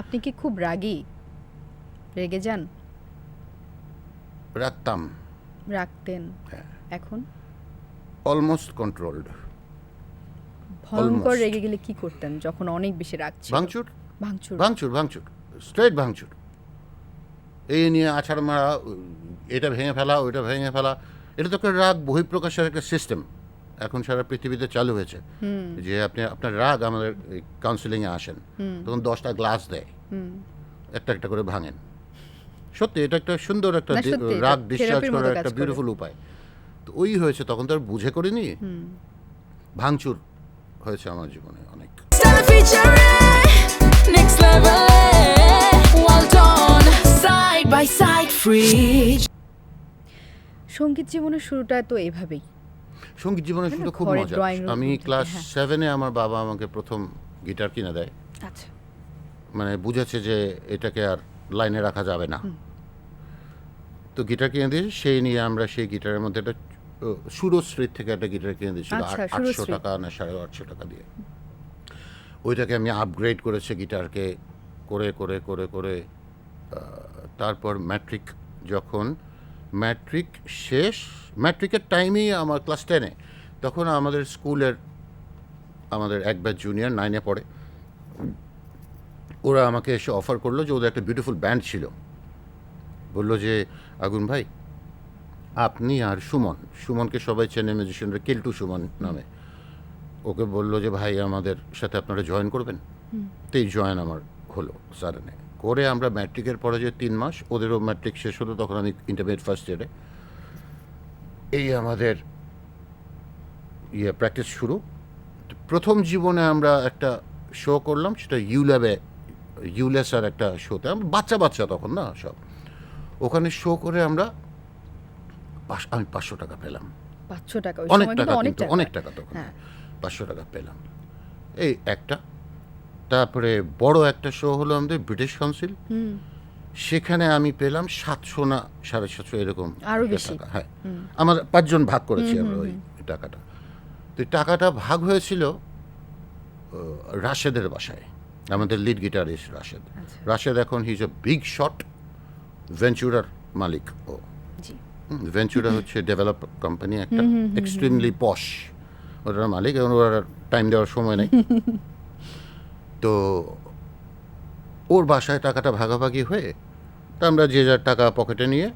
আপনি কি খুব রাগী? রেগে যান। রাখতাম। রাখতেন। হ্যাঁ। এখন? অলমোস্ট কন্ট্রোলড ভয়ঙ্কর রেগে গেলে কি করতেন যখন অনেক বেশি রাগ ছিল? ভাঙচুর? ভাঙচুর। ভাঙচুর ভাঙচুর। স্ট্রেট ভাঙচুর। এই নিয়ে আছাড় মারা এটা ভেঙে ফেলা ওইটা ভেঙে ফেলা এটা তো একটা রাগ বহিঃপ্রকাশের একটা সিস্টেম এখন সারা পৃথিবীতে চালু হয়েছে। যে আপনি আপনার রাগ আমাদের কাউন্সিলিংয়ে আসেন। তখন দশটা গ্লাস দেয়। একটা একটা করে ভাঙেন। সত্যি এটা একটা সুন্দর একটা রাগ ডিসচার্জ করার একটা বিউটিফুল উপায়। তো ওই হয়েছে তখন তো আর বুঝে করিনি। ভাঙচুর হয়েছে আমার জীবনে অনেক। Side, free. সংগীত জীবনের শুরুটা তো এভাবেই। সংগীত জীবনে শুধু খুব ঘরে মজা। আমি ক্লাস হ্যাঁ। সেভেনে আমার বাবা আমাকে প্রথম গিটার কিনে দেয়। আচ্ছা। মানে বুঝেছে যে এটাকে আর লাইনে রাখা যাবে না। তো গিটার কিনে দিয়েছে সেই নিয়ে আমরা সেই গিটারের মধ্যে একটা সুরো স্ট্রিট থেকে একটা গিটার কিনে দিয়েছিল আচ্ছা, আটশো টাকা না সাড়ে আটশো টাকা দিয়ে। ওইটাকে আমি আপগ্রেড করেছি গিটারকে করে করে করে করে তারপর ম্যাট্রিক যখন ম্যাট্রিক শেষ ম্যাট্রিকের টাইমেই আমার ক্লাস টেনে। তখন আমাদের স্কুলের আমাদের এক ব্যাচ জুনিয়র নাইনে পড়ে। ওরা আমাকে এসে অফার করল যে ওদের একটা বিউটিফুল ব্যান্ড ছিল। বলল যে আগুন ভাই আপনি আর সুমন সুমনকে সবাই চেনে মিউজিশিয়ানরা কেলটু সুমন নামে। ওকে বলল যে ভাই আমাদের সাথে আপনারা জয়েন করবেন? তেই জয়েন আমার হলো সারেনে করে আমরা ম্যাট্রিকের পরে যে তিন মাস ওদেরও ম্যাট্রিক শেষ হলো তখন আমি ইন্টারমিডিয়েট ফার্স্ট ইয়ারে এই আমাদের ইয়ে প্র্যাকটিস শুরু। প্রথম জীবনে আমরা একটা শো করলাম সেটা ইউল্যাবে ইউলেসার একটা শোতে বাচ্চা বাচ্চা তখন না সব। ওখানে শো করে আমরা আমি পাঁচশো টাকা পেলাম। পাঁচশো টাকা অনেক টাকা কিন্তু অনেক টাকা। তখন। হ্যাঁ। পাঁচশো টাকা পেলাম। এই একটা। তারপরে বড় একটা শো হলো আমাদের ব্রিটিশ কাউন্সিল সেখানে আমি পেলাম সাতশো না সাড়ে সাতশো এরকম আরও বেশি। হ্যাঁ। আমার পাঁচজন ভাগ করেছি আমরা ওই টাকাটা। তো টাকাটা ভাগ হয়েছিল রাশেদের বাসায়। আমাদের লিড গিটারিস্ট রাশেদ। আচ্ছা। রাশেদ এখন হিজ এ বিগ শট ভেঞ্চুরার মালিক ও। ভেঞ্চুরা হচ্ছে ডেভেলপ কোম্পানি একটা এক্সট্রিমলি পশ ওটার মালিক এবং ওরা টাইম দেওয়ার সময় নেই। তো ওর বাসায় টাকাটা ভাগাভাগি হয়ে তা আমরা যে যার টাকা পকেটে নিয়ে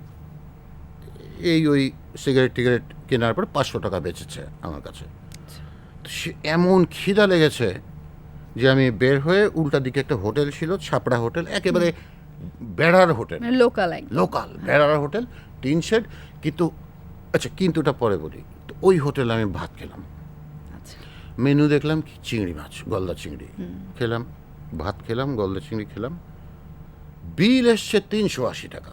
এই ওই সিগারেট টিগারেট কেনার পর পাঁচশো টাকা বেঁচেছে আমার কাছে। তো সে এমন খিদা লেগেছে যে আমি বের হয়ে উল্টা দিকে একটা হোটেল ছিল ছাপড়া হোটেল একেবারে বেড়ার হোটেল। মানে লোকাল লোকাল বেড়ার হোটেল টিন শেড কিন্তু আচ্ছা কিন্তুটা পরে বলি। তো ওই হোটেলে আমি ভাত খেলাম। আচ্ছা। মেনু দেখলাম কি? চিংড়ি মাছ গলদা চিংড়ি। খেলাম। ভাত খেলাম গলদা চিংড়ি খেলাম। বিল এসছে তিনশো আশি টাকা।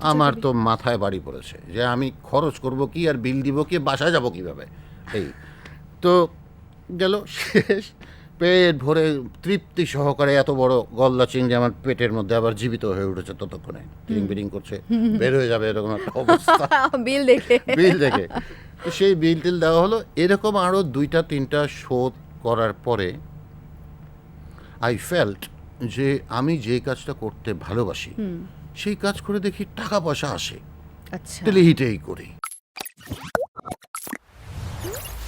আমার তো মাথায় বাড়ি পড়েছে যে আমি খরচ করব কি আর বিল দিব কি বাসায় যাব কীভাবে? এই তো গেল শেষ। পেট ভরে তৃপ্তি সহকারে এত বড় গলদা চিংড়ি আমার পেটের মধ্যে আবার জীবিত হয়ে উঠেছে ততক্ষণে। টিং বিরিং করছে বের হয়ে যাবে এরকম একটা অবস্থা। বিল দেখে। বিল দেখে। তো সেই বিল টিল দেওয়া হলো। এরকম আরও দুইটা তিনটা শোধ করার পরে আই ফেল্ট যে আমি যে কাজটা করতে ভালোবাসি সেই কাজ করে দেখি টাকা পয়সা আসে। আচ্ছা। তাহলে হিটেই করি।